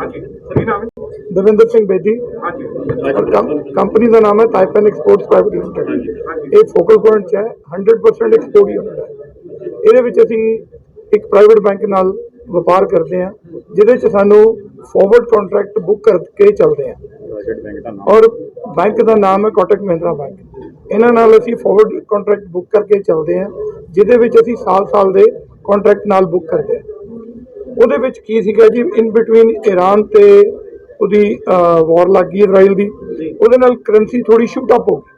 ਹਾਂਜੀ। ਸਹੀ ਨਾਮ ਹੈ? ਦਵਿੰਦਰ ਸਿੰਘ ਬੇਦੀ। ਹਾਂਜੀ। ਕੰਪਨੀ ਦਾ ਨਾਮ ਹੈ ਤਾਈਪਨ ਐਕਸਪੋਰਟਸ ਪ੍ਰਾਈਵੇਟ ਲਿਮਟਿਡ ਇਹ ਫੋਕਲ ਪੁਆਇੰਟ 'ਚ ਹੈ 100% ਐਕਸਪੋਰਟ ਯੂਨਿਟ ਹੈ ਇਹਦੇ ਵਿੱਚ ਅਸੀਂ ਇੱਕ ਪ੍ਰਾਈਵੇਟ ਬੈਂਕ ਨਾਲ ਵਪਾਰ ਕਰਦੇ ਹਾਂ ਜਿਹਦੇ 'ਚ ਸਾਨੂੰ ਫਾਰਵਰਡ ਕੰਟਰੈਕਟ ਬੁੱਕ ਕਰਕੇ ਚੱਲਦੇ ਹਾਂ। ਔਰ ਬੈਂਕ ਦਾ ਨਾਮ ਹੈ ਕੋਟਕ ਮਹਿੰਦਰਾ ਬੈਂਕ ਇਹਨਾਂ ਨਾਲ ਅਸੀਂ ਫਾਰਵਰਡ ਕੰਟਰੈਕਟ ਬੁੱਕ ਕਰਕੇ ਚੱਲਦੇ ਹਾਂ ਜਿਹਦੇ ਵਿੱਚ ਅਸੀਂ ਸਾਲ-ਸਾਲ ਦੇ ਕੰਟਰੈਕਟ ਨਾਲ ਬੁੱਕ ਕਰਦੇ ਹਾਂ। ਉਹਦੇ ਵਿੱਚ ਕੀ ਸੀਗਾ ਜੀ? ਇਨ ਬਿਟਵੀਨ ਈਰਾਨ ਤੇ ਉਹਦੀ ਵਾਰ ਲੱਗ ਗਈ ਇਜ਼ਰਾਈਲ ਦੀ। ਉਹਦੇ ਨਾਲ ਕਰੰਸੀ ਥੋੜੀ ਸ਼ੂਟ ਅਪ ਹੋ ਗਈ।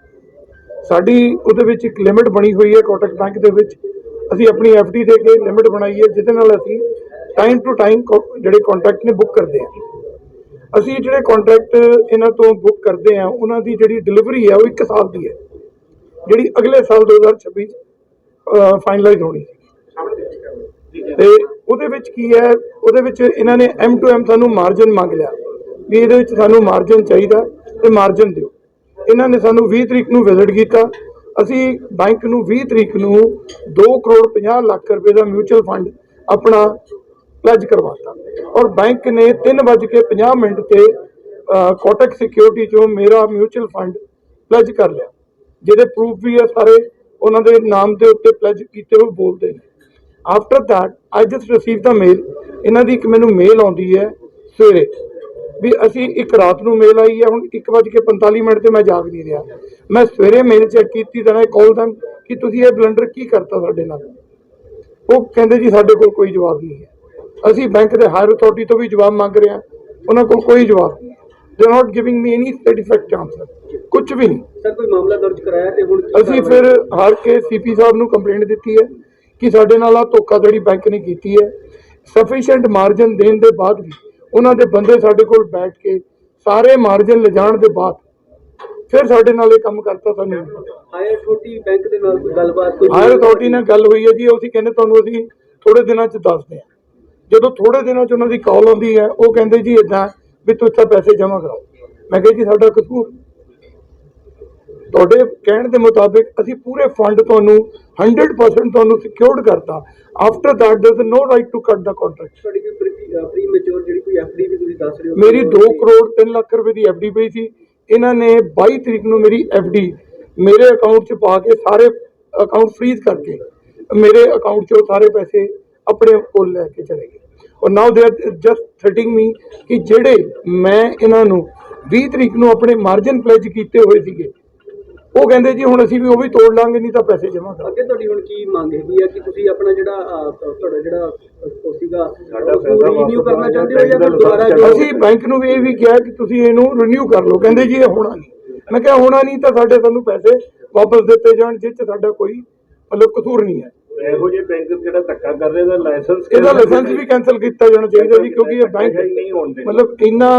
ਸਾਡੀ ਉਹਦੇ ਵਿੱਚ ਇੱਕ ਲਿਮਿਟ ਬਣੀ ਹੋਈ ਹੈ ਕੋਟਕ ਬੈਂਕ ਦੇ ਵਿੱਚ। ਅਸੀਂ ਆਪਣੀ ਡੀ ਦੇ ਕੇ ਲਿਮਿਟ ਬਣਾਈ ਹੈ ਜਿਹਦੇ ਨਾਲ ਅਸੀਂ ਟਾਈਮ ਟੂ ਟਾਈਮ ਜਿਹੜੇ ਕੰਟਰੈਕਟ ਨੇ ਬੁੱਕ ਕਰਦੇ ਹਾਂ। ਅਸੀਂ ਜਿਹੜੇ ਕੰਟਰੈਕਟ ਇਹਨਾਂ ਤੋਂ ਬੁੱਕ ਕਰਦੇ ਹਾਂ ਉਹਨਾਂ ਦੀ ਜਿਹੜੀ ਡਿਲੀਵਰੀ ਹੈ ਉਹ 1 ਸਾਲ ਦੀ ਹੈ। ਜਿਹੜੀ ਅਗਲੇ ਸਾਲ 2026 ਫਾਈਨਲਾਈਜ਼ ਹੋਣੀ। ਸੀ ਤੇ ਉਹਦੇ ਵਿੱਚ ਕੀ ਹੈ? ਉਹਦੇ ਵਿੱਚ ਇਹਨਾਂ ਨੇ ਐਮ ਟੂ ਐਮ ਸਾਨੂੰ ਮਾਰਜਨ ਮੰਗ ਲਿਆ ਵੀ ਇਹਦੇ ਵਿੱਚ ਸਾਨੂੰ ਮਾਰਜਨ ਚਾਹੀਦਾ ਤੇ ਮਾਰਜਨ ਦਿਓ। ਇਹਨਾਂ ਨੇ ਸਾਨੂੰ 20 ਤਰੀਕ ਨੂੰ ਵਿਜ਼ਿਟ ਕੀਤਾ। ਅਸੀਂ ਬੈਂਕ ਨੂੰ 20 ਤਰੀਕ ਨੂੰ 2 ਕਰੋੜ 50 ਲੱਖ ਰੁਪਏ ਦਾ ਮਿਊਚੁਅਲ ਫੰਡ ਆਪਣਾ ਪਲੱਜ ਕਰਵਾਤਾ। ਔਰ ਬੈਂਕ ਨੇ 3:50 ਮਿੰਟ ਤੇ ਅ, ਕੋਟਕ ਸਿਕਿਉਰਿਟੀ ਚੋਂ ਮੇਰਾ ਮਿਊਚੁਅਲ ਫੰਡ ਪਲੱਜ ਕਰ ਲਿਆ। ਜਿਹਦੇ ਪ੍ਰੂਫ ਵੀ ਆ ਸਾਰੇ ਉਹਨਾਂ ਦੇ ਨਾਮ ਦੇ ਉੱਤੇ ਪਲੱਜ ਕੀਤੇ ਹੋਏ ਬੋਲਦੇ ਨੇ। After that I just receive the mail ਇਹਨਾਂ ਦੀ ਇੱਕ ਮੈਨੂੰ ਮੇਲ ਆਉਂਦੀ ਹੈ ਸਵੇਰੇ। ਵੀ ਅਸੀਂ ਇੱਕ ਰਾਤ ਨੂੰ ਮੇਲ ਆਈ ਹੈ ਹੁਣ 1:45 ਮਿੰਟ ਤੇ ਮੈਂ ਜਾਗ ਨਹੀਂ ਰਿਹਾ। ਮੈਂ ਸਵੇਰੇ ਮੇਲ ਚੈੱਕ ਕੀਤੀ ਤਾਂ ਕਾਲ them ਕਿ ਤੁਸੀਂ ਇਹ ਬਲੰਡਰ ਕੀ ਕਰਤਾ ਸਾਡੇ ਨਾਲ? ਉਹ ਕਹਿੰਦੇ ਜੀ ਸਾਡੇ ਕੋਲ ਕੋਈ ਜਵਾਬ ਨਹੀਂ ਹੈ। ਅਸੀਂ ਬੈਂਕ ਦੇ ਹਾਇਰ ਅਥਾਰਟੀ ਤੋਂ ਵੀ ਜਵਾਬ ਮੰਗ ਰਹੇ ਹਾਂ। ਉਹਨਾਂ ਕੋਲ ਕੋਈ ਜਵਾਬ ਨਹੀਂ ਦੇ ਨਾਟ ਗਿਵਿੰਗ ਮੀ ਐਨੀ ਸੈਟੀਸਫੈਕਟ ਆਨਸਰ ਕੁਝ ਵੀ ਨਹੀਂ। ਸਰ ਕੋਈ ਮਾਮਲਾ ਦਰਜ ਕਰਾਇਆ ਤੇ ਹੁਣ ਅਸੀਂ ਫਿਰ ਹਾਰ ਕੇ ਸੀਪੀ ਸਾਹਿਬ ਨੂੰ ਕੰਪਲੇਂਟ ਦਿੱਤੀ ਹੈ। ਕਿ ਸਾਡੇ ਨਾਲ ਆ ਧੋਖਾਧੜੀ ਬੈਂਕ ਨੇ ਕੀਤੀ ਹੈ। ਸਫੀਸ਼ੀਐਂਟ ਮਾਰਜਨ ਦੇਣ ਦੇ ਬਾਅਦ ਵੀ ਉਹਨਾਂ ਦੇ ਬੰਦੇ ਸਾਡੇ ਕੋਲ ਬੈਠ ਕੇ ਸਾਰੇ ਮਾਰਜਨ ਲਿਜਾਣ ਦੇ ਬਾਅਦ ਫਿਰ ਸਾਡੇ ਨਾਲ ਇਹ ਕੰਮ ਕਰਤਾ ਸਾਨੂੰ। ਹਾਇਰ ਛੋਟੀ ਬੈਂਕ ਦੇ ਨਾਲ ਕੋਈ ਗੱਲਬਾਤ ਕੋਈ ਹਾਇਰ ਅਥਾਰਟੀ ਨਾਲ ਗੱਲ ਹੋਈ ਹੈ ਜੀ ਉਹ ਅਸੀਂ ਕਹਿੰਦੇ ਤੁਹਾਨੂੰ ਅਸੀਂ ਥੋੜੇ ਦਿਨਾਂ 'ਚ ਦੱਸਦੇ ਹਾਂ। ਜਦੋਂ ਥੋੜੇ ਦਿਨਾਂ 'ਚ ਉਹਨਾਂ ਦੀ ਕਾਲ ਆਉਂਦੀ ਹੈ ਉਹ ਕਹਿੰਦੇ ਜੀ ਇਦਾਂ ਵੀ ਤੁਸੀਂ ਇੱਥੇ ਪੈਸੇ ਜਮ੍ਹਾਂ ਕਰਾਓ। ਮੈਂ ਕਿਹਾ ਜੀ ਸਾਡਾ ਕਸੂਰ ਤੁਹਾਡੇ ਕਹਿਣ ਦੇ ਮੁਤਾਬਿਕ ਅਸੀਂ ਪੂਰੇ ਫੰਡ ਤੁਹਾਨੂੰ 100% ਤੁਹਾਨੂੰ ਸਿਕਿਉਰਡ ਕਰਤਾ। After that there is no right to cut the contract ਤੁਹਾਡੀ ਕੋਈ ਪ੍ਰੀ ਮੈਚੁਰ ਜਿਹੜੀ ਕੋਈ ਐਫਡੀ ਵੀ ਤੁਸੀਂ ਦੱਸ ਰਹੇ ਹੋ ਮੇਰੀ 2 ਕਰੋੜ 3 ਲੱਖ ਰੁਪਏ ਦੀ ਐਫਡੀ ਪਈ ਸੀ। ਇਹਨਾਂ ਨੇ 22 ਤਰੀਕ ਨੂੰ ਮੇਰੀ ਐਫਡੀ ਮੇਰੇ ਅਕਾਊਂਟ 'ਚ ਪਾ ਕੇ ਸਾਰੇ ਅਕਾਊਂਟ ਫ੍ਰੀਜ਼ ਕਰਕੇ ਮੇਰੇ ਅਕਾਊਂਟ 'ਚੋਂ ਸਾਰੇ ਪੈਸੇ ਆਪਣੇ ਕੋਲ ਲੈ ਕੇ ਚਲੇ ਗਏ। ਔਰ ਨਾਓ ਦੇ ਆਰ ਜਸਟ ਥ੍ਰੈਟਿੰਗ ਮੀ ਕਿ ਜਿਹੜੇ ਮੈਂ ਇਹਨਾਂ ਨੂੰ 20 ਤਰੀਕ ਨੂੰ ਆਪਣੇ ਮਾਰਜਨ ਪਲੇਜ ਕੀਤੇ ਹੋਏ ਸੀਗੇ ਉਹ ਕਹਿੰਦੇ ਜੀ ਹੁਣ ਅਸੀਂ ਵੀ ਉਹ ਵੀ ਤੋੜ ਲਾਂਗੇ ਨਹੀਂ ਤਾਂ ਪੈਸੇ ਜਮ੍ਹਾਂ ਕਰ ਅੱਗੇ ਤੁਹਾਡੀ ਹੁਣ ਕੀ ਮੰਗ ਹੈਗੀ ਆ ਕਿ ਤੁਸੀਂ ਆਪਣਾ ਜਿਹੜਾ ਅਹ, ਤੁਹਾਡਾ ਜਿਹੜਾ ਉਹ ਸੀਗਾ ਰੀਨਿਊ ਕਰਨਾ ਚਾਹੁੰਦੇ ਹੋ ਜਾਂ ਫਿਰ ਦੁਬਾਰਾ ਜੋ ਅਸੀਂ ਬੈਂਕ ਨੂੰ ਵੀ ਇਹ ਵੀ ਕਿਹਾ ਕਿ ਤੁਸੀਂ ਇਹਨੂੰ ਰੀਨਿਊ ਕਰ ਲਓ। ਕਹਿੰਦੇ ਜੀ ਇਹ ਹੋਣਾ ਨਹੀਂ। ਮੈਂ ਕਿਹਾ ਹੋਣਾ ਨਹੀਂ ਤਾਂ ਸਾਡੇ ਸਾਨੂੰ ਪੈਸੇ ਵਾਪਸ ਦਿੱਤੇ ਜਾਣ ਜਿਸ 'ਚ ਸਾਡਾ ਕੋਈ ਮਤਲਬ ਕਸੂਰ ਨਹੀਂ ਹੈ। ਇਹੋ ਜਿਹੇ ਬੈਂਕ ਜਿਹੜਾ ਧੱਕਾ ਕਰ ਰਹੇ ਦਾ ਲਾਇਸੈਂਸ ਇਹਦਾ ਲਾਇਸੈਂਸ ਵੀ ਕੈਨਸਲ ਕੀਤਾ ਜਾਣਾ ਚਾਹੀਦਾ ਜੀ ਕਿਉਂਕਿ ਇਹ ਬੈਂਕ ਨਹੀਂ ਹੋਣ ਦੇ ਮਤਲਬ ਇੰਨਾ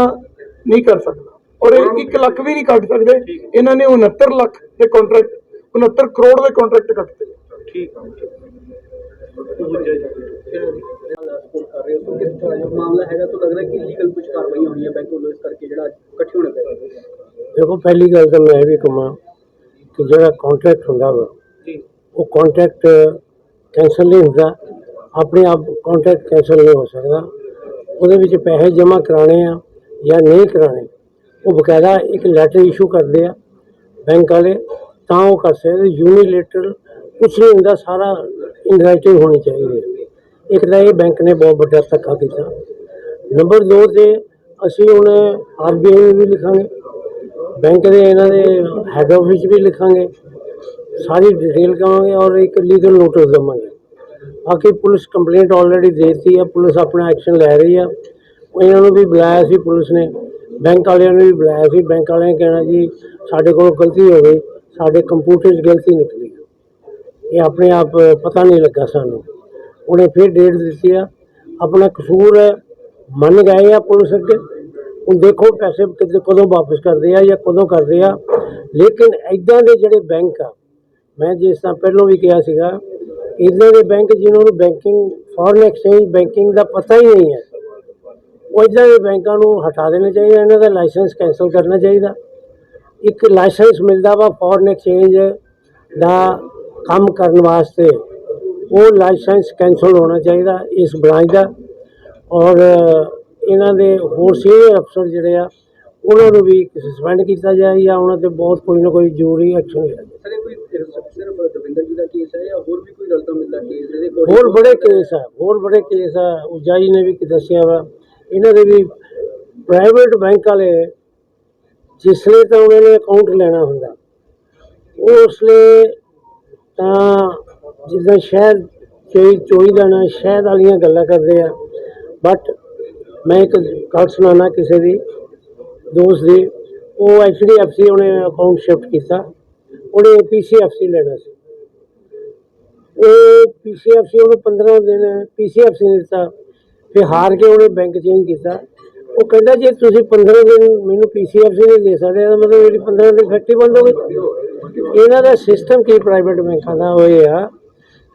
ਨਹੀਂ ਕਰ ਸਕਦਾ। ਔਰ ਇਹ 1 ਲੱਖ ਵੀ ਨਹੀਂ ਕੱਟ ਸਕਦੇ। ਇਹਨਾਂ ਨੇ 69 ਲੱਖ ਦੇ ਕੰਟਰੈਕਟ 69 ਕਰੋੜ ਦੇ ਕੰਟਰੈਕਟ ਕੱਟਦੇ ਠੀਕ ਸਪੋਰਟ ਕਰ ਰਹੇ ਹੋ। ਤਾਂ ਕਿਸ ਤਰ੍ਹਾਂ ਜੋ ਮਾਮਲਾ ਹੈਗਾ ਤਾਂ ਲੱਗ ਰਿਹਾ ਕਿ ਲੀਗਲ ਕੁਝ ਕਾਰਵਾਈਆਂ ਹੋਣੀਆਂ ਬੈਂਕ ਵੱਲੋਂ ਇਸ ਕਰਕੇ ਜਿਹੜਾ ਇਕੱਠੇ ਹੋਣੇ ਪਏ ਦੇਖੋ ਪਹਿਲੀ ਗੱਲ ਤਾਂ ਮੈਂ ਇਹ ਵੀ ਕਹਾਂ ਕਿ ਜਿਹੜਾ ਕੰਟਰੈਕਟ ਹੁੰਦਾ ਵਾ ਜੀ। ਉਹ ਕੰਟਰੈਕਟ ਕੈਂਸਲ ਨਹੀਂ ਹੁੰਦਾ। ਆਪਣੇ ਆਪ ਕੰਟਰੈਕਟ ਕੈਂਸਲ ਨਹੀਂ ਹੋ ਸਕਦਾ। ਉਹਦੇ ਵਿੱਚ ਪੈਸੇ ਜਮ੍ਹਾਂ ਕਰਾਣੇ ਆ ਜਾਂ ਨਹੀਂ ਕਰਾਣੇ ਉਹ ਬਕਾਇਦਾ ਇੱਕ ਲੈਟਰ ਇਸ਼ੂ ਕਰਦੇ ਆ ਬੈਂਕ ਵਾਲੇ, ਤਾਂ ਉਹ ਕਰ ਸਕਦੇ ਯੂਨੀਲੇਟਰਲ ਕੁਛ ਨਹੀਂ ਹੁੰਦਾ, ਸਾਰਾ ਇਨ ਰਾਈਟਿੰਗ ਹੋਣੀ ਚਾਹੀਦੀ ਹੈ ਇੱਕ ਤਾਂ ਇਹ ਬੈਂਕ ਨੇ ਬਹੁਤ ਵੱਡਾ ਧੱਕਾ ਕੀਤਾ। ਨੰਬਰ 2 ਤੇ ਅਸੀਂ ਹੁਣ ਆਰਬੀਆਈ ਨੂੰ ਵੀ ਲਿਖਾਂਗੇ ਬੈਂਕ ਦੇ ਇਹਨਾਂ ਦੇ ਹੈੱਡ ਆਫਿਸ ਵੀ ਲਿਖਾਂਗੇ, ਸਾਰੀ ਡਿਟੇਲ ਕਰਾਂਗੇ ਔਰ ਇੱਕ ਲੀਗਲ ਨੋਟਿਸ ਦੇਵਾਂਗੇ। ਬਾਕੀ ਪੁਲਿਸ ਕੰਪਲੇਂਟ ਆਲਰੇਡੀ ਦੇਤੀ ਹੈ ਪੁਲਿਸ ਆਪਣਾ ਐਕਸ਼ਨ ਲੈ ਰਹੀ ਆ। ਇਹਨਾਂ ਨੂੰ ਵੀ ਬੁਲਾਇਆ ਸੀ ਪੁਲਿਸ ਨੇ। ਬੈਂਕ ਵਾਲਿਆਂ ਨੂੰ ਵੀ ਬੁਲਾਇਆ ਸੀ, ਬੈਂਕ ਵਾਲਿਆਂ ਨੇ ਕਹਿਣਾ ਜੀ, ਸਾਡੇ ਕੋਲ ਗਲਤੀ ਹੋ ਗਈ, ਸਾਡੇ ਕੰਪਿਊਟਰ 'ਚ ਗਲਤੀ ਨਿਕਲੀ। ਇਹ ਆਪਣੇ ਆਪ ਪਤਾ ਨਹੀਂ ਲੱਗਾ ਸਾਨੂੰ। ਉਹਨੇ ਫਿਰ ਡੇਟ ਦਿੱਤੀ ਆ, ਆਪਣਾ ਕਸੂਰ ਮੰਨ ਗਏ ਆ ਪੁਲਿਸ ਅੱਗੇ। ਹੁਣ ਦੇਖੋ ਪੈਸੇ ਕਿਤੇ ਕਦੋਂ ਵਾਪਸ ਕਰਦੇ ਆ ਜਾਂ ਕਦੋਂ ਕਰਦੇ ਆ। ਲੇਕਿਨ ਇਦਾਂ ਦੇ ਜਿਹੜੇ ਬੈਂਕ ਆ, ਮੈਂ ਜਿਸ ਤਰ੍ਹਾਂ ਪਹਿਲਾਂ ਵੀ ਕਿਹਾ ਸੀਗਾ ਇਦਾਂ ਦੇ ਬੈਂਕ ਜਿਨ੍ਹਾਂ ਨੂੰ ਬੈਂਕਿੰਗ ਫੋਰਨ ਐਕਸਚੇਂਜ ਬੈਂਕਿੰਗ ਦਾ ਪਤਾ ਹੀ ਨਹੀਂ ਹੈ ਉਹ ਦੇ ਬੈਂਕਾਂ ਨੂੰ ਹਟਾ ਦੇਣਾ ਚਾਹੀਦਾ ਇਹਨਾਂ ਦਾ ਲਾਇਸੈਂਸ ਕੈਂਸਲ ਕਰਨਾ ਚਾਹੀਦਾ। ਇੱਕ ਲਾਇਸੈਂਸ ਮਿਲਦਾ ਵਾ ਫੋਰਨ ਐਕਸਚੇਂਜ ਦਾ ਕੰਮ ਕਰਨ ਵਾਸਤੇ ਉਹ ਲਾਇਸੈਂਸ ਕੈਂਸਲ ਹੋਣਾ ਚਾਹੀਦਾ ਇਸ ਬ੍ਰਾਂਚ ਦਾ। ਔਰ ਇਹਨਾਂ ਦੇ ਹੋਰ ਸੀਨੀਅਰ ਅਫਸਰ ਜਿਹੜੇ ਆ ਉਹਨਾਂ ਨੂੰ ਵੀ ਸਸਪੈਂਡ ਕੀਤਾ ਜਾਏ ਜਾਂ ਉਹਨਾਂ ਤੇ ਬਹੁਤ ਕੋਈ ਨਾ ਕੋਈ ਜ਼ਰੂਰੀ ਐਕਸ਼ਨ ਲਿਆ ਜਾਏ। ਸਰ ਇਹ ਕੋਈ ਸਿਰਫ ਦਵਿੰਦਰ ਜੀ ਦਾ ਕੇਸ ਹੈ ਜਾਂ ਹੋਰ ਵੀ ਕੋਈ ਰਲਦਾ ਮਿਲਦਾ ਕੇਸ ਇਹਦੇ ਕੋਲ ਹੋਰ ਬੜੇ ਕੇਸ ਆ ਹੋਰ ਬੜੇ ਕੇਸ ਆ ਉਜਾਈ ਨੇ ਵੀ ਕੀ ਦੱਸਿਆ ਵਾ। ਇਹਨਾਂ ਦੇ ਵੀ ਪ੍ਰਾਈਵੇਟ ਬੈਂਕ ਵਾਲੇ ਜਿਸਲੇ ਤਾਂ ਉਹਨਾਂ ਨੇ ਅਕਾਊਂਟ ਲੈਣਾ ਹੁੰਦਾ। ਉਸਲੇ ਤਾਂ ਜਿੱਦਾਂ ਸ਼ਹਿਦ ਚੋਈ ਚੋਈ ਲੈਣਾ ਸ਼ਹਿਦ ਵਾਲੀਆਂ ਗੱਲਾਂ ਕਰਦੇ ਆ। ਬਟ ਮੈਂ ਇੱਕ ਗੱਲ ਸੁਣਾਉਣਾ ਕਿਸੇ ਦੀ, ਦੋਸਤ ਦੀ। ਉਹ ਐਚਡੀਐਫਸੀ ਉਹਨੇ ਅਕਾਊਂਟ ਸ਼ਿਫਟ ਕੀਤਾ। ਉਹਨੇ ਪੀਸੀਐਫਸੀ ਲੈਣਾ ਸੀ। ਉਹ ਪੀਸੀਐਫਸੀ ਉਹਨੂੰ 15 ਦਿਨ ਪੀਸੀਐਫਸੀ ਨੇ ਦਿੱਤਾ। ਫਿਰ ਹਾਰ ਕੇ ਉਹਨੇ ਬੈਂਕ ਚੇਂਜ ਕੀਤਾ। ਉਹ ਕਹਿੰਦਾ ਜੇ ਤੁਸੀਂ 15 ਦਿਨ ਮੈਨੂੰ ਪੀਸੀਐਫਸੀ ਨਹੀਂ ਦੇ ਸਕਦੇ ਤਾਂ ਮਤਲਬ ਮੇਰੀ 15 ਦਿਨ ਫੈਕਟਰੀ ਬੰਦ ਹੋ ਗਈ। ਇਹਨਾਂ ਦਾ ਸਿਸਟਮ ਕੀ ਪ੍ਰਾਈਵੇਟ ਬੈਂਕਾਂ ਦਾ ਉਹ ਇਹ ਆ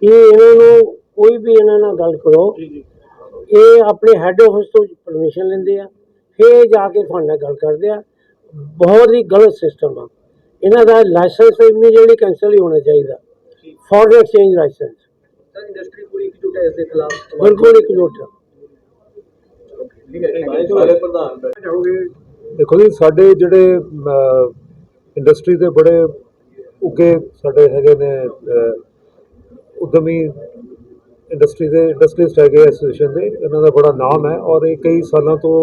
ਕਿ ਇਹਨਾਂ ਨੂੰ ਕੋਈ ਵੀ ਇਹਨਾਂ ਨਾਲ ਗੱਲ ਕਰੋ। ਇਹ ਆਪਣੇ ਹੈੱਡ ਆਫਿਸ ਤੋਂ ਪਰਮਿਸ਼ਨ ਲੈਂਦੇ ਆ। ਫਿਰ ਜਾ ਕੇ ਤੁਹਾਡੇ ਨਾਲ ਗੱਲ ਕਰਦੇ ਆ। ਬਹੁਤ ਹੀ ਗਲਤ ਸਿਸਟਮ ਆ। ਇਹਨਾਂ ਦਾ ਲਾਇਸੈਂਸ ਇਮੀਡੀਏਟਲੀ ਕੈਂਸਲ ਹੀ ਹੋਣਾ ਚਾਹੀਦਾ। Foreign exchange license sir industry ਪੂਰੀ ਇਕਜੁੱਟ ਹੈ ਇਸ ਦੇ ਖਿਲਾਫ। ਬਿਲਕੁਲ ਇੱਕ ਜੁੱਟ ਠੀਕ ਹੈ ਦੇਖੋ ਜੀ ਸਾਡੇ ਜਿਹੜੇ ਇੰਡਸਟਰੀ ਦੇ ਬੜੇ ਉੱਗੇ ਸਾਡੇ ਹੈਗੇ ਨੇ ਅਹ, ਉਦਮੀ ਇੰਡਸਟਰੀ ਦੇ ਇੰਡਸਟਰੀਸਟ ਹੈਗੇ ਐਸੋਸੀਏਸ਼ਨ ਦੇ ਇਹਨਾਂ ਦਾ ਬੜਾ ਨਾਮ ਹੈ ਔਰ ਇਹ ਕਈ ਸਾਲਾਂ ਤੋਂ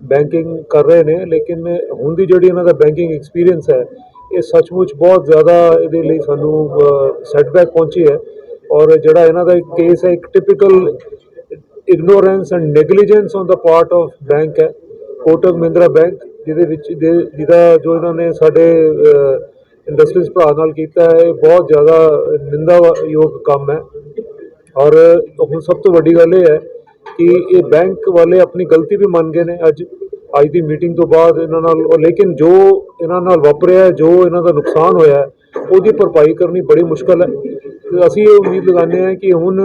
ਬੈਂਕਿੰਗ ਕਰ ਰਹੇ ਨੇ ਲੇਕਿਨ ਹੁਣ ਦੀ ਜਿਹੜੀ ਇਹਨਾਂ ਦਾ ਬੈਂਕਿੰਗ ਐਕਸਪੀਰੀਅੰਸ ਹੈ ਇਹ ਸੱਚਮੁੱਚ ਬਹੁਤ ਜ਼ਿਆਦਾ ਇਹਦੇ ਲਈ ਸਾਨੂੰ ਸੈਟਬੈਕ ਪਹੁੰਚੀ ਹੈ ਔਰ ਜਿਹੜਾ ਇਹਨਾਂ ਦਾ ਇੱਕ ਕੇਸ ਹੈ ਇੱਕ typical ignorance and negligence on the part of bank ਹੈ। ਕੋਟਕ ਮਹਿੰਦਰਾ ਬੈਂਕ ਜਿਹਦੇ ਵਿੱਚ ਦੇ- ਜਿਹਦਾ ਜੋ ਇਹਨਾਂ ਨੇ ਸਾਡੇ ਇੰਡਸਟਰੀਜ਼ ਭਰਾ ਨਾਲ ਕੀਤਾ ਹੈ, ਇਹ ਬਹੁਤ ਜ਼ਿਆਦਾ ਨਿੰਦਾਯੋਗ ਕੰਮ ਹੈ। ਔਰ ਹੁਣ ਸਭ ਤੋਂ ਵੱਡੀ ਗੱਲ ਇਹ ਹੈ ਕਿ ਇਹ ਬੈਂਕ ਵਾਲੇ ਆਪਣੀ ਗਲਤੀ ਵੀ ਮੰਨ ਗਏ ਨੇ ਅੱਜ। ਅੱਜ ਦੀ ਮੀਟਿੰਗ ਤੋਂ ਬਾਅਦ ਇਹਨਾਂ ਨਾਲ ਲੇਕਿਨ ਜੋ ਇਹਨਾਂ ਨਾਲ ਵਾਪਰਿਆ ਜੋ ਇਹਨਾਂ ਦਾ ਨੁਕਸਾਨ ਹੋਇਆ ਉਹਦੀ ਭਰਪਾਈ ਕਰਨੀ ਬੜੀ ਮੁਸ਼ਕਲ ਹੈ। ਅਸੀਂ ਇਹ ਉਮੀਦ ਲਗਾਉਂਦੇ ਹਾਂ ਕਿ ਹੁਣ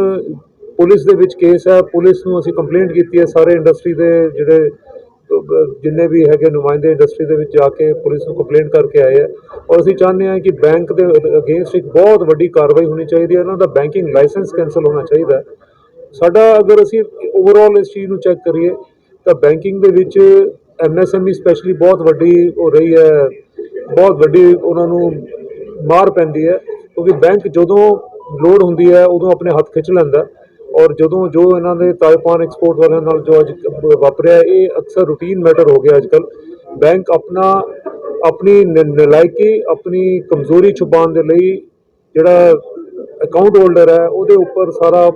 ਪੁਲਿਸ ਦੇ ਵਿੱਚ ਕੇਸ ਹੈ, ਪੁਲਿਸ ਨੂੰ ਅਸੀਂ ਕੰਪਲੇਂਟ ਕੀਤੀ ਹੈ ਸਾਰੇ ਇੰਡਸਟਰੀ ਦੇ ਜਿਹੜੇ, ਜਿੰਨੇ ਵੀ ਹੈਗੇ ਨੁਮਾਇੰਦੇ ਇੰਡਸਟਰੀ ਦੇ ਵਿੱਚ ਜਾ ਕੇ ਪੁਲਿਸ ਨੂੰ ਕੰਪਲੇਂਟ ਕਰਕੇ ਆਏ ਹੈ। ਔਰ ਅਸੀਂ ਚਾਹੁੰਦੇ ਹਾਂ ਕਿ ਬੈਂਕ ਦੇ ਅਗੇਂਸਟ ਇੱਕ ਬਹੁਤ ਵੱਡੀ ਕਾਰਵਾਈ ਹੋਣੀ ਚਾਹੀਦੀ ਹੈ ਉਹਨਾਂ ਦਾ ਬੈਂਕਿੰਗ ਲਾਇਸੈਂਸ ਕੈਂਸਲ ਹੋਣਾ ਚਾਹੀਦਾ ਸਾਡਾ ਅਗਰ ਅਸੀਂ ਓਵਰਆਲ ਇਸ ਚੀਜ਼ ਨੂੰ ਚੈੱਕ ਕਰੀਏ, ਤਾਂ ਬੈਂਕਿੰਗ ਦੇ ਵਿੱਚ ਐਮਐਸਐਮਈ ਸਪੈਸ਼ਲੀ ਬਹੁਤ ਵੱਡੀ ਹੋ ਰਹੀ ਹੈ, ਬਹੁਤ ਵੱਡੀ ਉਹਨਾਂ ਨੂੰ ਮਾਰ ਪੈਂਦੀ ਹੈ, ਕਿਉਂਕਿ ਬੈਂਕ ਜਦੋਂ ਲੋਡ ਹੁੰਦੀ ਹੈ, ਉਦੋਂ ਆਪਣੇ ਹੱਥ ਖਿੱਚ ਲੈਂਦਾ ਔਰ ਜਦੋਂ ਜੋ ਇਹਨਾਂ ਦੇ ਤਾਇਪਾਨ ਐਕਸਪੋਰਟ ਵਾਲਿਆਂ ਨਾਲ ਜੋ ਅੱਜ ਵਾਪਰਿਆ, ਇਹ ਅਕਸਰ ਰੂਟੀਨ ਮੈਟਰ ਹੋ ਗਿਆ ਅੱਜਕੱਲ ਬੈਂਕ ਆਪਣਾ, ਆਪਣੀ ਨ- ਨਲਾਇਕੀ, ਆਪਣੀ ਕਮਜ਼ੋਰੀ ਛੁਪਾਉਣ ਦੇ ਲਈ ਜਿਹੜਾ ਅਕਾਊਂਟ ਹੋਲਡਰ ਹੈ, ਉਹਦੇ ਉੱਪਰ ਸਾਰਾ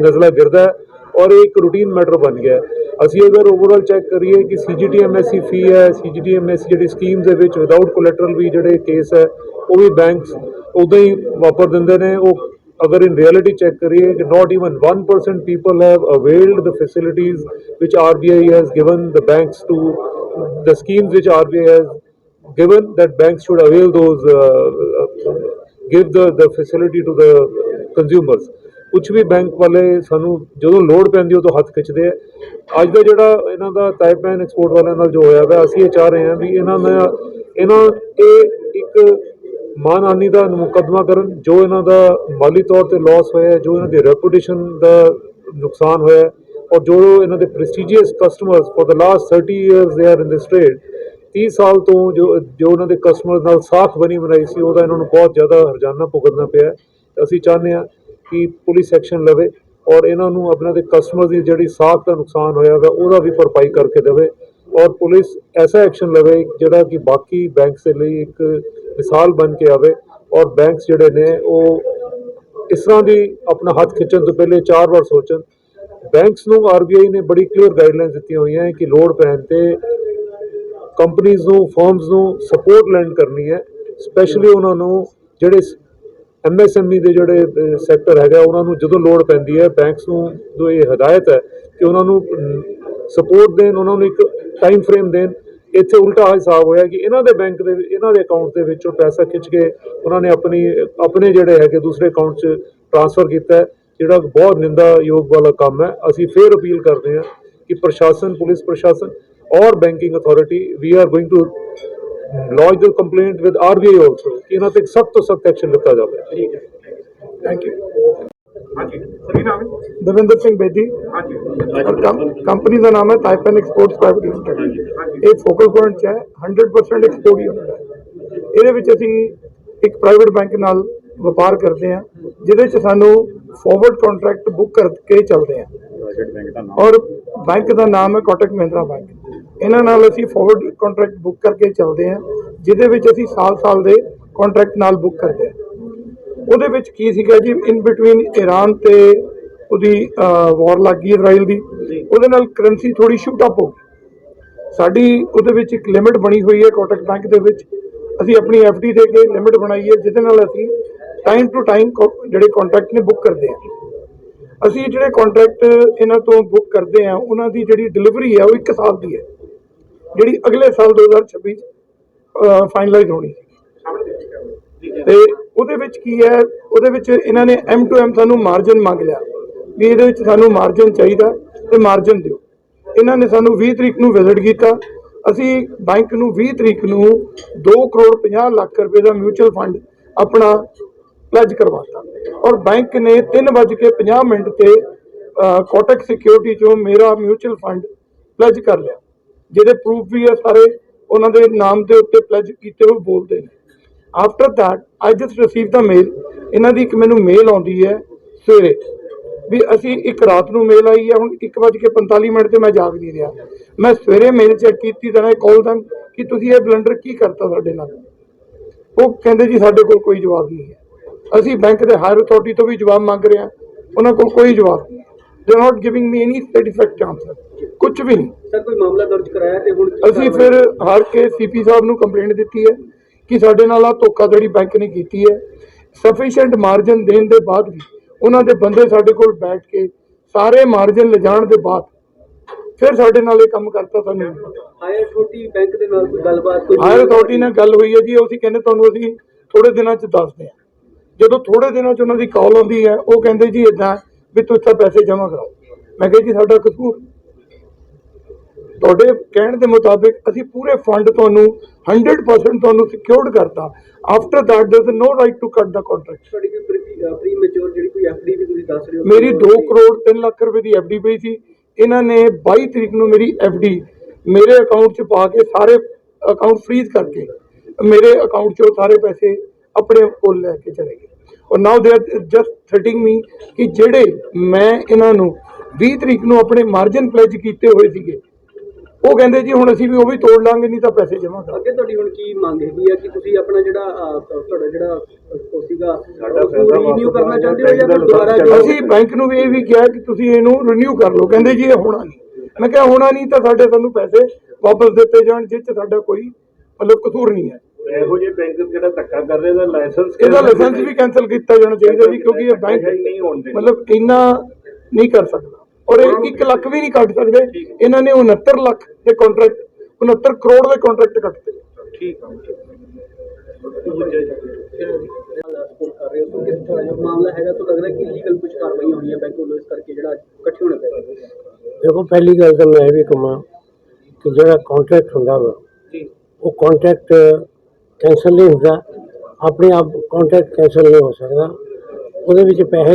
ਨਜ਼ਲਾ ਗਿਰਦਾ ਹੈ ਔਰ ਇਹ ਇੱਕ ਰੂਟੀਨ ਮੈਟਰ ਬਣ ਗਿਆ ਅਸੀਂ ਅਗਰ ਓਵਰਆਲ ਚੈੱਕ ਕਰੀਏ ਕਿ ਸੀਜੀਟੀਐਮਐਸਸੀ ਫੀ ਹੈ ਸੀਜੀਟੀਐਮਐਸਸੀ ਜਿਹੜੀ ਸਕੀਮ ਦੇ ਵਿੱਚ ਵਿਦਆਊਟ ਕੋਲੈਟਰਲ ਵੀ ਜਿਹੜੇ ਕੇਸ ਹੈ, ਉਹ ਵੀ ਬੈਂਕਸ ਉਦਾਂ ਹੀ ਵਾਪਰ ਦਿੰਦੇ ਨੇ, ਉਹ ਅਗਰ ਇਨ ਰਿਐਲਿਟੀ ਚੈੱਕ ਕਰੀਏ ਕਿ not even 1% people have availed the facilities which RBI has given the banks to the schemes which RBI has given that banks should avail those uh, uh, give the the facility to the consumers ਕੁਝ ਵੀ bank ਵਾਲੇ ਸਾਨੂੰ ਜਦੋਂ load ਪੈਂਦੀ ਉਹ ਤੋਂ ਹੱਥ ਖਿੱਚਦੇ ਆ ਅੱਜ ਦਾ ਜਿਹੜਾ ਇਹਨਾਂ ਦਾ ਤਾਇਪੈਨ ਐਕਸਪੋਰਟ ਵਾਲਿਆਂ ਨਾਲ ਜੋ ਹੋਇਆ ਵਾ ਅਸੀਂ ਇਹ ਚਾਹ ਰਹੇ ਹਾਂ ਵੀ ਇਹਨਾਂ ਦਾ ਇਹਨਾਂ ਇਹ ਇੱਕ ਮਾਨਹਾਨੀ ਦਾ ਮੁਕੱਦਮਾ ਕਰਨ, ਜੋ ਇਹਨਾਂ ਦਾ ਮਾਲੀ ਤੌਰ ਤੇ ਲਾਸ ਹੋਇਆ ਜੋ ਇਹਨਾਂ ਦੀ ਰੈਪੂਟੇਸ਼ਨ ਦਾ ਨੁਕਸਾਨ ਹੋਇਆ ਔਰ ਜੋ ਇਹਨਾਂ ਦੇ prestigious customers for the last 30 years they are in this trade 30 ਸਾਲ ਤੋਂ ਜੋ ਜੋ ਉਹਨਾਂ ਦੇ ਕਸਟਮਰਸ ਨਾਲ ਸਾਖ ਬਣੀ ਬਣਾਈ ਸੀ, ਉਹਦਾ ਇਹਨਾਂ ਨੂੰ ਬਹੁਤ ਜ਼ਿਆਦਾ ਹਰਜਾਨਾ ਭੁਗਤਣਾ ਪਿਆ ਹੈ। ਅਸੀਂ ਚਾਹੁੰਦੇ ਹਾਂ ਕਿ ਪੁਲਿਸ ਐਕਸ਼ਨ ਲਵੇ ਔਰ ਇਹਨਾਂ ਨੂੰ ਆਪਣਾ ਦੇ ਕਸਟਮਰ ਦੀ ਜਿਹੜੀ ਸਾਖ ਦਾ ਨੁਕਸਾਨ ਹੋਇਆ ਵਾ ਉਹਦਾ ਵੀ ਭਰਪਾਈ ਕਰਕੇ ਦੇਵੇ ਔਰ ਪੁਲਿਸ ਐਸਾ ਐਕਸ਼ਨ ਲਵੇ ਜਿਹੜਾ ਕਿ ਬਾਕੀ ਬੈਂਕਸ ਦੇ ਲਈ ਇੱਕ ਮਿਸਾਲ ਬਣ ਕੇ ਆਵੇ ਔਰ ਬੈਂਕਸ ਜਿਹੜੇ ਨੇ ਉਹ ਇਸ ਤਰ੍ਹਾਂ ਦੀ ਆਪਣਾ ਹੱਥ ਖਿੱਚਣ ਤੋਂ ਪਹਿਲੇ ਚਾਰ ਵਾਰ ਸੋਚਣ। ਬੈਂਕਸ ਨੂੰ ਆਰਬੀਆਈ ਨੇ ਬੜੀ ਕਲੀਅਰ ਗਾਈਡਲਾਈਨਸ ਦਿੱਤੀਆਂ ਹੋਈਆਂ ਹੈ ਕਿ ਲੋੜ ਪੈਣ ਤੇ ਕੰਪਨੀਆਂ ਨੂੰ ਫਰਮਸ ਨੂੰ ਸਪੋਰਟ ਲੈਂਡ ਕਰਨੀ ਹੈ। ਸਪੈਸ਼ਲੀ ਉਹਨਾਂ ਨੂੰ ਜਿਹੜੇ ਐਮਐਸਐਮਈ ਦੇ ਜਿਹੜੇ ਸੈਕਟਰ ਹੈਗਾ, ਉਹਨਾਂ ਨੂੰ ਜਦੋਂ ਲੋੜ ਪੈਂਦੀ ਹੈ ਬੈਂਕਸ ਨੂੰ ਜੋ ਇਹ ਹਦਾਇਤ ਹੈ ਕਿ ਉਹਨਾਂ ਨੂੰ ਸਪੋਰਟ ਦੇਣ, ਉਹਨਾਂ ਨੂੰ ਇੱਕ ਟਾਈਮ ਫਰੇਮ ਦੇਣ। ਇੱਥੇ ਉਲਟਾ ਹਿਸਾਬ ਹੋਇਆ ਕਿ ਇਹਨਾਂ ਦੇ ਬੈਂਕ ਦੇ ਇਹਨਾਂ ਦੇ ਅਕਾਊਂਟ ਦੇ ਵਿੱਚੋਂ ਪੈਸਾ ਖਿੱਚ ਕੇ ਉਹਨਾਂ ਨੇ ਆਪਣੀ ਆਪਣੇ ਜਿਹੜੇ ਹੈਗੇ ਦੂਸਰੇ ਅਕਾਊਂਟ 'ਚ ਟ੍ਰਾਂਸਫਰ ਕੀਤਾ ਹੈ, ਜਿਹੜਾ ਬਹੁਤ ਨਿੰਦਾਯੋਗ ਵਾਲਾ ਕੰਮ ਹੈ। ਅਸੀਂ ਫੇਰ ਅਪੀਲ ਕਰਦੇ ਹਾਂ ਕਿ ਪ੍ਰਸ਼ਾਸਨ ਪੁਲਿਸ ਪ੍ਰਸ਼ਾਸਨ ਔਰ banking authority we are going to lodge the complaint with RBI also ਕਿ ਇਹਨਾਂ ਤੇ ਸਖਤ ਤੋਂ ਸਖਤ ਐਕਸ਼ਨ ਲਿੱਤਾ ਜਾਵੇ। ਥੈਂਕ ਯੂ ਹਾਂਜੀ ਸਹੀ ਨਾਮ ਹੈ? ਦਵਿੰਦਰ ਸਿੰਘ ਬੇਦੀ। ਹਾਂਜੀ। ਕੰਪਨੀ ਦਾ ਨਾਮ ਹੈ ਤਾਈਪਨ ਐਕਸਪੋਰਟਸ ਪ੍ਰਾਈਵੇਟ ਲਿਮਟਿਡ ਇਹ ਫੋਕਲ ਪੁਆਇੰਟ 'ਚ ਹੈ 100% ਐਕਸਪੋਰਟ ਯੂਨਿਟ ਹੈ ਇਹਦੇ ਵਿੱਚ ਅਸੀਂ ਇੱਕ ਪ੍ਰਾਈਵੇਟ ਬੈਂਕ ਨਾਲ ਵਪਾਰ ਕਰਦੇ ਹਾਂ ਜਿਹਦੇ 'ਚ ਸਾਨੂੰ ਫਾਰਵਰਡ ਕੰਟਰੈਕਟ ਬੁੱਕ ਕਰਕੇ ਚੱਲਦੇ ਹਾਂ। ਔਰ ਬੈਂਕ ਦਾ ਨਾਮ ਹੈ ਕੋਟਕ ਮਹਿੰਦਰਾ ਬੈਂਕ ਇਹਨਾਂ ਨਾਲ ਅਸੀਂ ਫਾਰਵਰਡ ਕੰਟਰੈਕਟ ਬੁੱਕ ਕਰਕੇ ਚੱਲਦੇ ਹਾਂ ਜਿਹਦੇ ਵਿੱਚ ਅਸੀਂ ਸਾਲ-ਸਾਲ ਦੇ ਕੰਟਰੈਕਟ ਨਾਲ ਬੁੱਕ ਕਰਦੇ ਹਾਂ। ਉਹਦੇ ਵਿੱਚ ਕੀ ਸੀਗਾ ਜੀ? ਇਨ ਬਿਟਵੀਨ ਈਰਾਨ ਤੇ ਉਹਦੀ ਵਾਰ ਲੱਗ ਗਈ ਇਜ਼ਰਾਈਲ ਦੀ। ਉਹਦੇ ਨਾਲ ਕਰੰਸੀ ਥੋੜੀ ਸ਼ੂਟ ਅਪ ਹੋ ਗਈ। ਸਾਡੀ ਉਹਦੇ ਵਿੱਚ ਇੱਕ ਲਿਮਿਟ ਬਣੀ ਹੋਈ ਹੈ ਕੋਟਕ ਬੈਂਕ ਦੇ ਵਿੱਚ। ਅਸੀਂ ਆਪਣੀ ਡੀ ਦੇ ਕੇ ਲਿਮਿਟ ਬਣਾਈ ਹੈ ਜਿਹਦੇ ਨਾਲ ਅਸੀਂ ਟਾਈਮ ਟੂ ਟਾਈਮ ਜਿਹੜੇ ਕੰਟਰੈਕਟ ਨੇ ਬੁੱਕ ਕਰਦੇ ਹਾਂ। ਅਸੀਂ ਜਿਹੜੇ ਕੰਟਰੈਕਟ ਇਹਨਾਂ ਤੋਂ ਬੁੱਕ ਕਰਦੇ ਹਾਂ ਉਹਨਾਂ ਦੀ ਜਿਹੜੀ ਡਿਲੀਵਰੀ ਹੈ ਉਹ 1 ਸਾਲ ਦੀ ਹੈ। ਜਿਹੜੀ ਅਗਲੇ ਸਾਲ 2026 ਚ ਫਾਈਨਲਾਈਜ਼ ਹੋਣੀ ਹੈ ਤੇ ਉਹਦੇ ਵਿੱਚ ਕੀ ਹੈ? ਉਹਦੇ ਵਿੱਚ ਇਹਨਾਂ ਨੇ ਐਮ ਟੂ ਐਮ ਸਾਨੂੰ ਮਾਰਜਨ ਮੰਗ ਲਿਆ ਵੀ ਇਹਦੇ ਵਿੱਚ ਸਾਨੂੰ ਮਾਰਜਨ ਚਾਹੀਦਾ ਤੇ ਮਾਰਜਨ ਦਿਓ। ਇਹਨਾਂ ਨੇ ਸਾਨੂੰ 20 ਤਰੀਕ ਨੂੰ ਵਿਜ਼ਿਟ ਕੀਤਾ। ਅਸੀਂ ਬੈਂਕ ਨੂੰ 20 ਤਰੀਕ ਨੂੰ 2 ਕਰੋੜ 50 ਲੱਖ ਰੁਪਏ ਦਾ ਮਿਊਚੁਅਲ ਫੰਡ ਆਪਣਾ ਪਲੇਜ ਕਰਵਾਤਾ। ਔਰ ਬੈਂਕ ਨੇ 3:50 ਮਿੰਟ ਤੇ ਕੋਟਕ ਸਿਕਿਉਰਿਟੀ ਚੋਂ ਮੇਰਾ ਮਿਊਚੁਅਲ ਫੰਡ ਪਲੇਜ ਕਰ ਲਿਆ। ਜਿਹਦੇ ਪ੍ਰੂਫ ਵੀ ਆ ਸਾਰੇ, ਉਹਨਾਂ ਦੇ ਨਾਮ ਦੇ ਉੱਤੇ ਪਲੇਜ ਕੀਤੇ ਹੋਏ ਬੋਲਦੇ ਨੇ। After that I just receive the mail ਇਹਨਾਂ ਦੀ ਇੱਕ ਮੈਨੂੰ ਮੇਲ ਆਉਂਦੀ ਹੈ ਸਵੇਰੇ ਵੀ ਅਸੀਂ ਇੱਕ ਰਾਤ ਨੂੰ ਮੇਲ ਆਈ ਹੈ ਹੁਣ 1:45 ਮਿੰਟ ਤੇ ਮੈਂ ਜਾਗ ਨਹੀਂ ਰਿਹਾ। ਮੈਂ ਸਵੇਰੇ ਮੇਲ ਚੈੱਕ ਕੀਤੀ ਤਾਂ ਕਾਲ ਦਮ ਕਿ ਤੁਸੀਂ ਇਹ ਬਲੰਡਰ ਕੀ ਕਰਤਾ ਸਾਡੇ ਨਾਲ? ਉਹ ਕਹਿੰਦੇ ਜੀ ਸਾਡੇ ਕੋਲ ਕੋਈ ਜਵਾਬ ਨਹੀਂ ਹੈ। ਅਸੀਂ ਬੈਂਕ ਦੇ ਹਾਇਰ ਅਥਾਰਟੀ ਤੋਂ ਵੀ ਜਵਾਬ ਮੰਗ ਰਹੇ ਹਾਂ। ਉਹਨਾਂ ਕੋਲ ਕੋਈ ਜਵਾਬ ਨਹੀਂ ਦੇ ਨਾਟ ਗਿਵਿੰਗ ਮੀ ਐਨੀ ਸੈਟੀਸਫੈਕਟ ਆਨਸਰ ਕੁਝ ਵੀ ਨਹੀਂ। ਸਰ ਕੋਈ ਮਾਮਲਾ ਦਰਜ ਕਰਾਇਆ ਤੇ ਹੁਣ ਅਸੀਂ ਫਿਰ ਹਾਰ ਕੇ ਸੀਪੀ ਸਾਹਿਬ ਨੂੰ ਕੰਪਲੇਂਟ ਦਿੱਤੀ ਹੈ। ਕਿ ਸਾਡੇ ਨਾਲ ਆ ਧੋਖਾਧੜੀ ਬੈਂਕ ਨੇ ਕੀਤੀ ਹੈ ਸਫੀਸ਼ੀਐਂਟ ਮਾਰਜਨ ਦੇਣ ਦੇ ਬਾਅਦ ਵੀ ਉਹਨਾਂ ਦੇ ਬੰਦੇ ਸਾਡੇ ਕੋਲ ਬੈਠ ਕੇ ਸਾਰੇ ਮਾਰਜਨ ਲਿਜਾਣ ਦੇ ਬਾਅਦ ਫਿਰ ਸਾਡੇ ਨਾਲ ਇਹ ਕੰਮ ਕਰਤਾ ਸਾਨੂੰ। ਹਾਇਰ ਛੋਟੀ ਬੈਂਕ ਦੇ ਨਾਲ ਕੋਈ ਗੱਲਬਾਤ ਕੋਈ ਹਾਇਰ ਅਥਾਰਟੀ ਨਾਲ ਗੱਲ ਹੋਈ ਹੈ ਜੀ ਉਹ ਅਸੀਂ ਕਹਿੰਦੇ ਤੁਹਾਨੂੰ ਅਸੀਂ ਥੋੜੇ ਦਿਨਾਂ 'ਚ ਦੱਸਦੇ ਹਾਂ। ਜਦੋਂ ਥੋੜੇ ਦਿਨਾਂ 'ਚ ਉਹਨਾਂ ਦੀ ਕਾਲ ਆਉਂਦੀ ਹੈ ਉਹ ਕਹਿੰਦੇ ਜੀ ਇਦਾਂ ਵੀ ਤੁਸੀਂ ਤਾਂ ਪੈਸੇ ਜਮ੍ਹਾਂ ਕਰਾਓ। ਮੈਂ ਕਿਹਾ ਜੀ ਸਾਡਾ ਕਸੂਰ ਤੁਹਾਡੇ ਕਹਿਣ ਦੇ ਮੁਤਾਬਿਕ ਅਸੀਂ ਪੂਰੇ ਫੰਡ ਤੁਹਾਨੂੰ 100% ਤੁਹਾਨੂੰ ਸਿਕਿਉਰਡ ਕਰਤਾ। After that there is no right to cut the contract ਤੁਹਾਡੀ ਕੋਈ ਪ੍ਰੀ ਮੈਚੁਰ ਜਿਹੜੀ ਕੋਈ ਐਫਡੀ ਵੀ ਤੁਸੀਂ ਦੱਸ ਰਹੇ ਹੋ ਮੇਰੀ 2 ਕਰੋੜ 3 ਲੱਖ ਰੁਪਏ ਦੀ ਡੀ ਪਈ ਸੀ। ਇਹਨਾਂ ਨੇ 22 ਤਰੀਕ ਨੂੰ ਮੇਰੀ ਡੀ ਮੇਰੇ ਅਕਾਊਂਟ 'ਚ ਪਾ ਕੇ ਸਾਰੇ ਅਕਾਊਂਟ ਫ੍ਰੀਜ਼ ਕਰਕੇ ਮੇਰੇ ਅਕਾਊਂਟ 'ਚੋਂ ਸਾਰੇ ਪੈਸੇ ਆਪਣੇ ਕੋਲ ਲੈ ਕੇ ਚਲੇ ਗਏ। ਔਰ ਨਾਓ ਦੇ ਆਰ ਜਸਟ ਥ੍ਰੈਟਿੰਗ ਮੀ ਕਿ ਜਿਹੜੇ ਮੈਂ ਇਹਨਾਂ ਨੂੰ 20 ਤਰੀਕ ਨੂੰ ਆਪਣੇ ਮਾਰਜਨ ਪਲੇਜ ਕੀਤੇ ਹੋਏ ਸੀਗੇ ਉਹ ਕਹਿੰਦੇ ਜੀ ਹੁਣ ਅਸੀਂ ਵੀ ਉਹ ਵੀ ਤੋੜ ਲਾਂਗੇ ਨਹੀਂ ਤਾਂ ਪੈਸੇ ਜਮ੍ਹਾਂ ਕਰ ਅੱਗੇ ਤੁਹਾਡੀ ਹੁਣ ਕੀ ਮੰਗ ਹੈਗੀ ਹੈ ਕਿ ਤੁਸੀਂ ਆਪਣਾ ਜਿਹੜਾ ਅਹ, ਤੁਹਾਡਾ ਜਿਹੜਾ ਉਹ ਸੀਗਾ ਸਾਡਾ ਉਹ ਪੈਸਾ ਰੀਨਿਊ ਵਾਪਸ ਕਰਨਾ ਚਾਹੁੰਦੇ ਹੋ ਜਾਂ ਫਿਰ ਦੁਬਾਰਾ ਜੋ ਅਸੀਂ ਬੈਂਕ ਨੂੰ ਵੀ ਇਹ ਵੀ ਕਿਹਾ ਕਿ ਤੁਸੀਂ ਇਹਨੂੰ ਰੀਨਿਊ ਕਰ ਲਓ। ਕਹਿੰਦੇ ਜੀ ਇਹ ਹੋਣਾ ਨਹੀਂ। ਮੈਂ ਕਿਹਾ ਹੋਣਾ ਨਹੀਂ ਤਾਂ ਸਾਡੇ ਸਾਨੂੰ ਪੈਸੇ ਵਾਪਸ ਦਿੱਤੇ ਜਾਣ ਜਿਸ 'ਚ ਸਾਡਾ ਕੋਈ ਮਤਲਬ ਕਸੂਰ ਨਹੀਂ ਹੈ। ਇਹੋ ਜਿਹੇ ਬੈਂਕ ਜਿਹੜਾ ਧੱਕਾ ਕਰ ਰਹੇ ਦਾ ਲਾਇਸੈਂਸ ਇਹਦਾ ਲਾਇਸੈਂਸ ਵੀ ਕੈਨਸਲ ਕੀਤਾ ਜਾਣਾ ਚਾਹੀਦਾ ਜੀ ਕਿਉਂਕਿ ਇਹ ਬੈਂਕ ਨਹੀਂ ਹੋਣ ਦੇਣਾ। ਮਤਲਬ ਇੰਨਾ ਨਹੀਂ ਕਰ ਸਕਦਾ। ਔਰ ਇਹ 1 ਲੱਖ ਵੀ ਨਹੀਂ ਕੱਟ ਸਕਦੇ। ਇਹਨਾਂ ਨੇ 69 ਲੱਖ ਦੇ ਕੰਟਰੈਕਟ 69 ਕਰੋੜ ਦੇ ਕੰਟਰੈਕਟ ਕੱਟਦੇ ਠੀਕ ਆ ਸਪੋਰਟ ਕਰ ਰਹੇ ਹੋ। ਤਾਂ ਕਿਸ ਤਰ੍ਹਾਂ ਦਾ ਮਾਮਲਾ ਹੈਗਾ ਤਾਂ ਲੱਗਦਾ ਕਿ ਲੀਗਲ ਕੁਝ ਕਾਰਵਾਈਆਂ ਹੋਣੀਆਂ ਬੈਂਕ ਵੱਲੋਂ ਇਸ ਕਰਕੇ ਜਿਹੜਾ ਇਕੱਠੇ ਹੋਣੇ ਪਏ ਦੇਖੋ ਪਹਿਲੀ ਗੱਲ ਤਾਂ ਮੈਂ ਇਹ ਵੀ ਕਹਾਂ ਕਿ ਜਿਹੜਾ ਕੰਟਰੈਕਟ ਹੁੰਦਾ ਵਾ ਉਹ ਕੰਟਰੈਕਟ ਕੈਂਸਲ ਨਹੀਂ ਹੁੰਦਾ। ਆਪਣੇ ਆਪ ਕੰਟਰੈਕਟ ਕੈਂਸਲ ਨਹੀਂ ਹੋ ਸਕਦਾ। ਉਹਦੇ ਵਿੱਚ ਪੈਸੇ